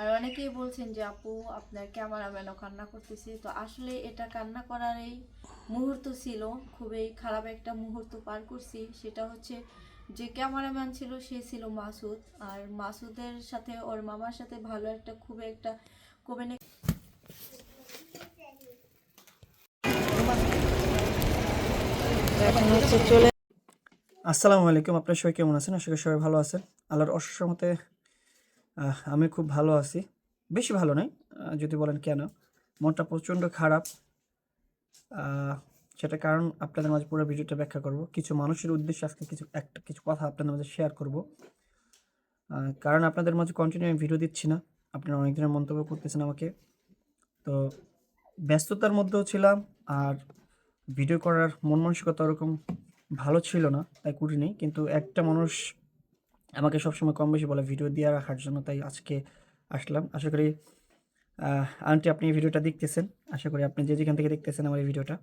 আর অনেকেই বলছেন যে, আপু, আপনার ক্যামেরাম্যানও কান্না করতেছে। তো আসলে এটা কান্না করার এই মুহূর্ত ছিল, খুবই খারাপ একটা মুহূর্ত পার করছি। সেটা হচ্ছে যে, ক্যামেরাম্যান ছিল, সে ছিল মাসুদ। আর মাসুদের সাথে, ওর মামার সাথে ভালো একটা, খুবই একটা কবে আসসালামু আলাইকুম। আপনার সবাই কেমন আছেন? আশা করি সবাই ভালো আছেন। আল্লাহর অশেষ মতে আমি খুব ভালো আছি। বেশি ভালো আহ, যদি বলেন কেন? মনটা প্রচণ্ড খারাপ। সেটা কারণ আপনাদের মাঝে পুরো ভিডিওটা ব্যাখ্যা করব। কিছু মানুষের উদ্দেশ্যে আজকে কিছু একটা কিছু কথা আপনাদের মাঝে শেয়ার করব। কারণ আপনাদের মাঝে কন্টিনিউ আমি ভিডিও দিচ্ছি না। আপনারা অনেক দিনের মন্তব্য করতেছেন আমাকে। তো ব্যস্ততার মধ্যেও ছিলাম আর ভিডিও করার মন মানসিকতা ওরকম ভালো ছিল না তাই করিনি। কিন্তু একটা মানুষ আমাকে সবসময় কম বেশি বলে ভিডিও দিয়ে রাখার জন্য তাই আজকে আসলাম। আশা করি আন্টি আপনি ভিডিওটা দেখতেছেন। আশা করি আপনি যে যেখান থেকে দেখতেছেন আমার এই ভিডিওটা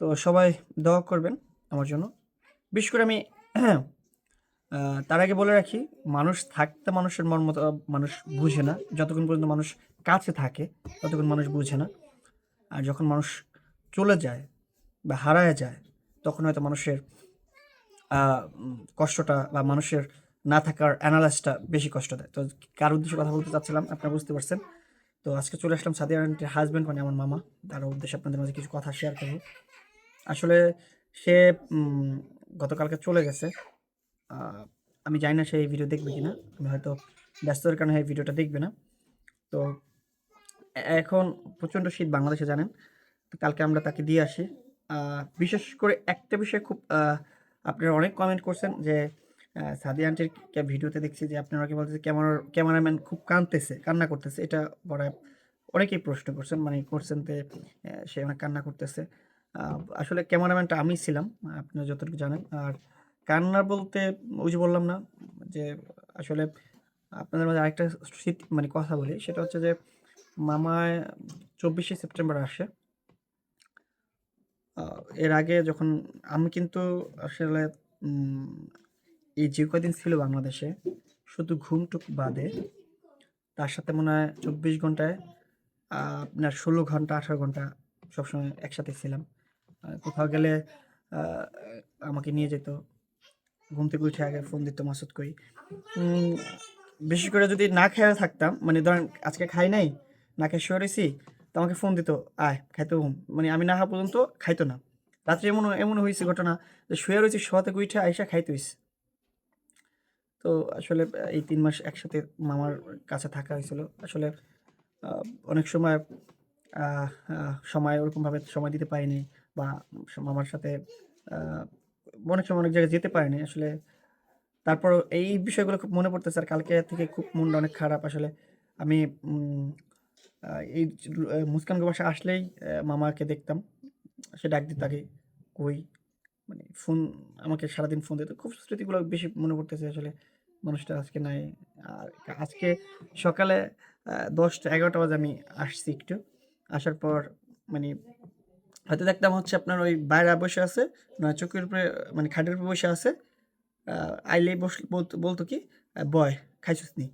তো সবাই দোয়া করবেন আমার জন্য। বিশেষ করে আমি তার আগে বলে রাখি, মানুষ থাকতে মানুষের মর্ম মানুষ বুঝে না। যতক্ষণ পর্যন্ত মানুষ কাছে থাকে, ততক্ষণ মানুষ বুঝে না। আর যখন মানুষ চলে যায় বা হারায় যায়, তখন হয়তো মানুষের কষ্টটা বা মানুষের না থাকার অ্যানালাইসটা বেশি কষ্ট দেয়। তো কার উদ্দেশ্যে কথা বলতে চাচ্ছিলাম আপনারা বুঝতে পারছেন। তো আজকে চলে আসলাম সাদিয়া আন্টির হাজব্যান্ড মানে আমার মামা। তার উদ্দেশ্যে আপনাদের মাঝে কিছু কথা শেয়ার করব। আসলে সে গতকালকে চলে গেছে। আমি জানি না সে এই ভিডিও দেখবে কিনা। আমি হয়তো ব্যস্ততার কারণে এই ভিডিওটা দেখবে না। তো এখন প্রচণ্ড শীত বাংলাদেশে, জানেন? তো কালকে আমরা তাকে দিয়ে আসি। বিশেষ করে একটা বিষয় খুব আপনারা অনেক কমেন্ট করছেন যে সাদি আন্টির ভিডিওতে দেখছি যে আপনারা কি বলতেছে ক্যামেরা ক্যামেরাম্যান খুব কাঁদতেছে কান্না করতেছে। এটা বড় অনেকেই প্রশ্ন করছেন মানে করছেন যে সে অনেক কান্না করতেছে। আসলে ক্যামেরাম্যানটা আমি ছিলাম আপনারা যতটুকু জানেন। আর কান্না বলতে, ওই যে বললাম না, যে আসলে আপনাদের মাঝে আরেকটা শীত মানে কথা বলি, সেটা হচ্ছে যে, মামায় চব্বিশে সেপ্টেম্বর আসে। এর আগে যখন আমি কিন্তু আসলে এই যে কদিন ছিল বাংলাদেশে, শুধু ঘুমটুক বাদে, তার সাথে মনে হয় চব্বিশ ঘন্টায় আপনার ষোলো ঘণ্টা, আঠারো ঘণ্টা সবসময় একসাথে ছিলাম। কোথাও গেলে আমাকে নিয়ে যেত। ঘুম থেকে উঠে আগে ফোন দিত মাসুদ কই। বিশেষ করে যদি না খেয়ে থাকতাম মানে ধরেন আজকে খাই নাই, না খেয়ে শুয়ে রয়েছি তো আমাকে ফোন দিত, আয়, খাইতে ঘুম। মানে আমি না হওয়া পর্যন্ত খাইতো না। রাত্রে এমন এমন হয়েছে ঘটনা যে শুয়ে রয়েছি, শোয়াতে উঠে আইসা খাইতে হয়েছে তো আসলে, এই তিন মাস একসাথে মামার কাছে থাকা হয়েছিল। আসলে অনেক সময় সময় ওরকমভাবে সময় দিতে পারিনি বা মামার সাথে অনেক সময় অনেক জায়গায় যেতে পারিনি। আসলে তারপর এই বিষয়গুলো খুব মনে পড়তেছে আর কালকে থেকে খুব মনটা অনেক খারাপ। আসলে আমি এই আহ, মুস্কান বাসা আসলেই মামাকে দেখতাম। সে ডাক দিত আগে কই মানে ফোন আমাকে সারাদিন ফোন দিত। খুব স্মৃতিগুলো বেশি মনে পড়তেছে আসলে মানুষটা আজকে নাই। আর আজকে সকালে দশটা এগারোটা বাজে আমি আসছি একটু। আসার পর মানে হয়তো দেখতাম হচ্ছে আপনার ওই বাইরে বসে আছে নয় চোখের উপরে মানে খাটের উপরে বসে আছে। আহ, আইলেই বস বলতো কি বয় খাইছিস নি?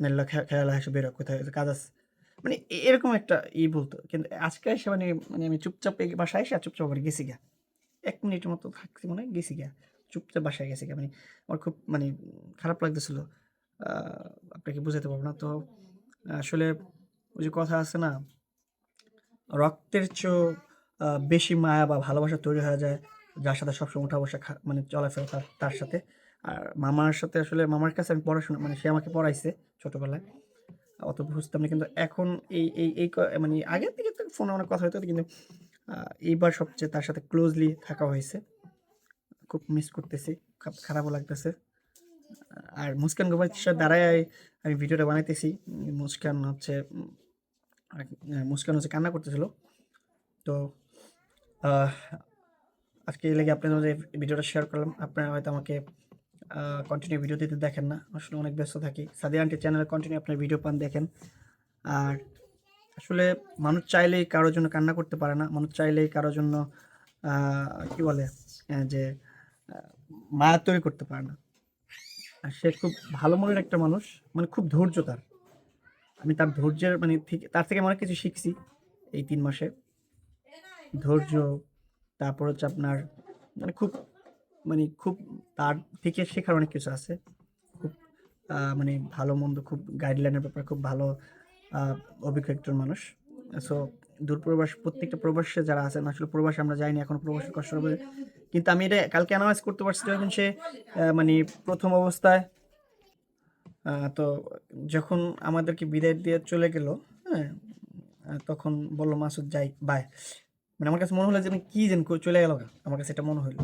নাইলে খেলা এসে বেরো কোথায় কাজ আছে। মানে এরকম একটা ই বলতো। কিন্তু আজকে এসে মানে মানে আমি চুপচাপ বাসায় এসে চুপচাপ করে গেছি গা এক মিনিটের মতো থাকছি মনে হয়, গেছি গা চুপচাপ বাসায় গেছি গা মানে আমার খুব মানে খারাপ লাগতেছিল। আপনাকে বুঝাতে পারব না। তো আসলে ওই যে কথা আছে না, রক্তের চেয়েও বেশি মায়া বা ভালোবাসা তৈরি হয়ে যায় যার সাথে সবসময় উঠা বসা মানে চলাফেরা তার তার সাথে। আর মামার সাথে আসলে, মামার কাছে আমি পড়াশোনা মানে সে আমাকে পড়াইছে ছোটোবেলায়। অত বুঝতাম না। কিন্তু এখন এই এই এই মানে আগের থেকে তো ফোনে অনেক কথা হতো কিন্তু এইবার সবচেয়ে তার সাথে ক্লোজলি থাকা হয়েছে। খুব মিস করতেছি খুব খারাপও লাগতেছে। আর মুস্কান গোবাচ্চার দ্বারাই আমি ভিডিওটা বানাইতেছি। মুস্কান হচ্ছে মুস্কান হচ্ছে কান্না করতেছিল। তো আজকে এই লেগে আপনাদের ভিডিওটা শেয়ার করলাম। আপনারা হয়তো আমাকে কন্টিনিউ ভিডিও দিতে দেখেন না। আসলে অনেক ব্যস্ত থাকি। সাদি আন্টি চ্যানেলে কন্টিনিউ আপনার ভিডিও পান, দেখেন। আর আসলে মানুষ চাইলেই কারোর জন্য কান্না করতে পারে না। মানুষ চাইলেই কারোর জন্য কি বলে যে মায়া তৈরি করতে পারে না। আর সে খুব ভালো মনের একটা মানুষ মানে খুব ধৈর্য তার। আমি তার ধৈর্যের মানে তার থেকে অনেক কিছু শিখছি এই তিন মাসে। ধৈর্য, তারপর হচ্ছে আপনার মানে খুব মানে খুব তার থেকে শেখার অনেক কিছু আছে। খুব মানে ভালো মন্দ খুব গাইডলাইনের ব্যাপারে খুব ভালো অভিজ্ঞ একজন মানুষ। সো দূরপ্রবাস প্রত্যেকটা প্রবাসে যারা আছেন, আসলে প্রবাসে আমরা যাইনি, এখন প্রবাসের কষ্ট হবে। কিন্তু আমি এটা কালকে অ্যানালাইজ করতে পারছি যখন সে মানে প্রথম অবস্থায় তো যখন আমাদেরকে বিদায় দিয়ে চলে গেল হ্যাঁ তখন বলল, মাসুদ, যাই বাই মানে আমার কাছে মনে হলো যে আমি কি যেন চলে গেল আমার কাছে এটা মনে হলো।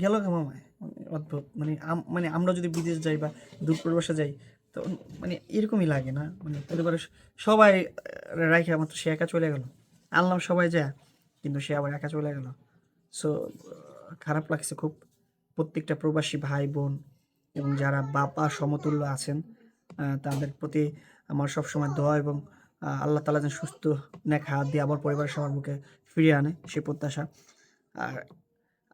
গেল মামায় মানে অদ্ভুত। মানে মানে আমরা যদি বিদেশ যাই বা দূর প্রবাসে যাই, তো মানে এরকমই লাগে না? মানে পরিবারের সবাই রাখে আমার সে একা চলে গেল। আনলাম সবাই যায় কিন্তু সে আবার একা চলে গেল। সো খারাপ লাগছে খুব। প্রত্যেকটা প্রবাসী ভাই, বোন এবং যারা বাবা সমতুল্য আছেন তাদের প্রতি আমার সবসময় দোয়া এবং আল্লাহ তালা যেন সুস্থ হাত দিয়ে আবার পরিবারের সবার মুখে ফিরিয়ে আনে, সে প্রত্যাশা। আর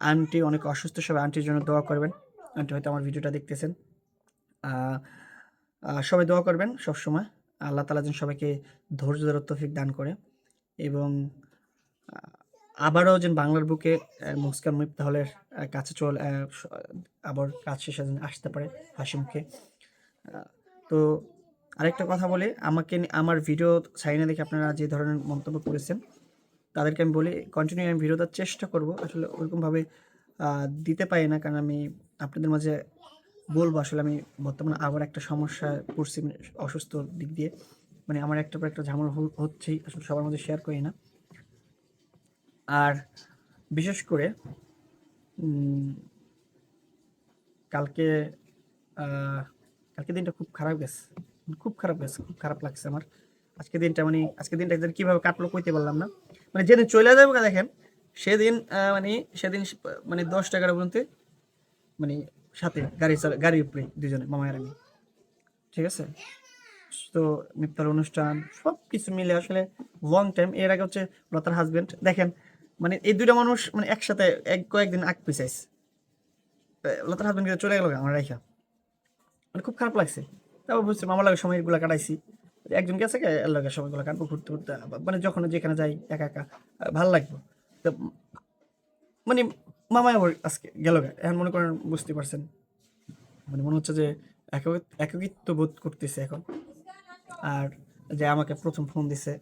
আন্টি অনেক অসুস্থ সবাই আন্টির জন্য দোয়া করবেন। আন্টি হয়তো আমার ভিডিওটা দেখতেছেন। সবাই দোয়া করবেন সবসময়। আল্লাহ তালা যেন সবাইকে ধৈর্য ধরার তৌফিক দান করে। এবং আবারও যেন বাংলার বুকে মুস্কান হলের আহ, কাছে চল আবার কাজ শেষে যেন আসতে পারে হাসি মুখে। তো আরেকটা কথা বলি আমাকে আমার ভিডিও সাইনে দেখে আপনারা যে ধরনের মন্তব্য করেছেন তাদেরকে আমি বলি কন্টিনিউ আমি ভিডিও দেওয়ার চেষ্টা করব। আসলে ওরকমভাবে দিতে পারি না, কারণ আমি আপনাদের মাঝে বলব, আসলে আমি বর্তমানে আবার একটা সমস্যায় পড়ছি মানে অসুস্থ দিক দিয়ে। মানে আমার একটা পর একটা ঝামেলা হচ্ছেই, আসলে সবার মধ্যে শেয়ার করি না। আর বিশেষ করে কালকে কালকে দিনটা খুব খারাপ গেছে। খুব খারাপ গেছে, খুব খারাপ লাগছে আমার। আজকে দিনটা মানে আজকে দিনটা কীভাবে কাটলো কইতে পারলাম না। মানে যেদিন চলে যাবে দেখেন, সেদিন মানে সেদিন মানে দশ টাকার পর্যন্ত মানে সাথে গাড়ি চালা গাড়ির উপরে দুজনে মামায়ের আমি। ঠিক আছে? তো মিফতার অনুষ্ঠান সব কিছু মিলে আসলে লং টাইম এর আগে হচ্ছে লতার হাজবেন্ড দেখেন মানে এই দুইটা মানুষ মানে একসাথে এক, কয়েকদিন আগ পিছাইস। লতার হাজবেন্ড চলে গেল আমার রাইখা। মানে খুব খারাপ লাগছে। তারপর বুঝছি মামার লাগে সময়গুলো কাটাইছি। একজন গেছে এর লাগে সময়গুলো কাটবো ঘুরতে ঘুরতে মানে যখন যেখানে যাই, একা একা ভালো লাগবে। তো মানে মামাই আবার আজকে গেল এখন মনে করেন বুঝতে পারছেন। মানে মনে হচ্ছে যে একাকিত্ব বোধ করতেছে এখন। আর যে আমাকে প্রথম ফোন দিছে,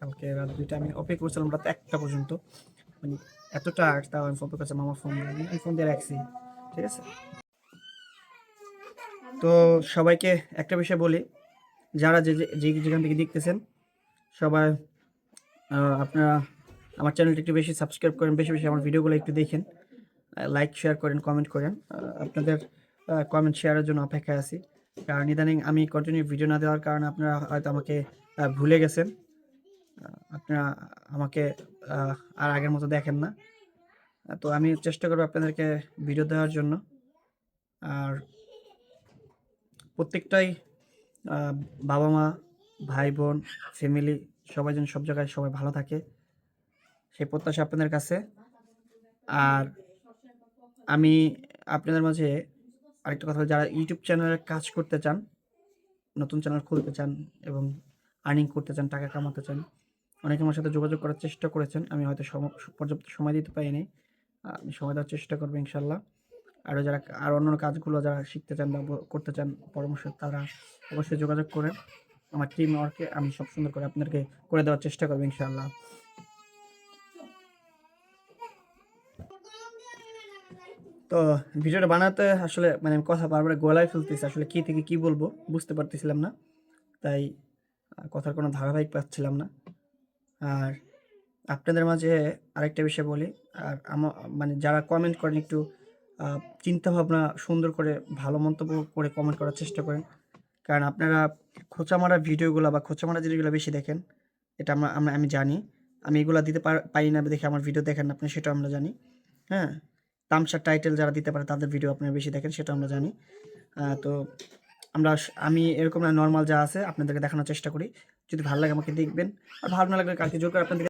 কালকে রাত দুইটা আমি অপেক্ষা করছিলাম, রাত একটা পর্যন্ত। মানে এতটা আর তাও আমি ফোন করছে, মামা ফোন দিয়ে আমি ফোন দিয়ে রাখছি। ঠিক আছে? তো সবাইকে একটা বিষয় বলি যারা যে যেখান থেকে দেখতেছেন, সবাই আপনারা আমার চ্যানেলটি একটু বেশি সাবস্ক্রাইব করেন, বেশি বেশি আমার ভিডিওগুলো একটু দেখেন লাইক শেয়ার করেন কমেন্ট করেন। আপনাদের কমেন্ট শেয়ারের জন্য অপেক্ষায় আছি। কারণ ইদানিং আমি কন্টিনিউ ভিডিও না দেওয়ার কারণে আপনারা হয়তো আমাকে ভুলে গেছেন। আপনারা আমাকে আর আগের মতো দেখেন না। তো আমি চেষ্টা করব আপনাদেরকে ভিডিও দেওয়ার জন্য। আর প্রত্যেকটাই বাবা মা, ভাই বোন ফ্যামিলি সবাই যেন সব জায়গায় সবাই ভালো থাকে। সেই প্রত্যাশা আপনাদের কাছে। আর আমি আপনাদের মাঝে আরেকটা কথা যারা ইউটিউব চ্যানেলে কাজ করতে চান, নতুন চ্যানেল খুলতে চান এবং আর্নিং করতে চান, টাকা কামাতে চান, অনেকে আমার সাথে যোগাযোগ করার চেষ্টা করেছেন। আমি হয়তো পর্যাপ্ত সময় দিতে পারিনি। আমি সময় দেওয়ার চেষ্টা করব ইনশাল্লাহ আরও যারা আর অন্য কাজগুলো যারা শিখতে চান বা করতে চান পরামর্শ, তারা অবশ্যই যোগাযোগ করে। আমার টিম ওয়ার্কে আমি সব সুন্দর করে আপনাদেরকে করে দেওয়ার চেষ্টা করব ইনশাল্লাহ তো ভিডিওটা বানাতে আসলে মানে আমি কথা বারবার গলায় ফেলতেছি, আসলে কী থেকে কী বলব বুঝতে পারতেছিলাম না, তাই কথার কোনো ধারাবাহিক পাচ্ছিলাম না। আর আপনাদের মাঝে আরেকটা বিষয় বলি, আর আমার মানে যারা কমেন্ট করেন একটু আহ, চিন্তা ভাবনা সুন্দর করে ভালো মন্তব্য করে কমেন্ট করার চেষ্টা করেন। কারণ আপনারা খোঁচা মারা ভিডিওগুলো বা খোঁচা মারা জিনিসগুলো বেশি দেখেন এটা আমরা আমরা আমি জানি। আমি এগুলো দিতে পার- না দেখে আমার ভিডিও দেখেন আপনি সেটা আমরা জানি। হ্যাঁ? তামসার টাইটেল যারা দিতে পারে তাদের ভিডিও আপনারা বেশি দেখেন সেটা আমরা জানি। তো আমরা আমি এরকম নর্মাল যা আছে আপনাদেরকে দেখানোর চেষ্টা করি। যদি ভালো লাগে আমাকে দেখবেন আর ভালো না লাগলে কালকে জোর করে আপনাদের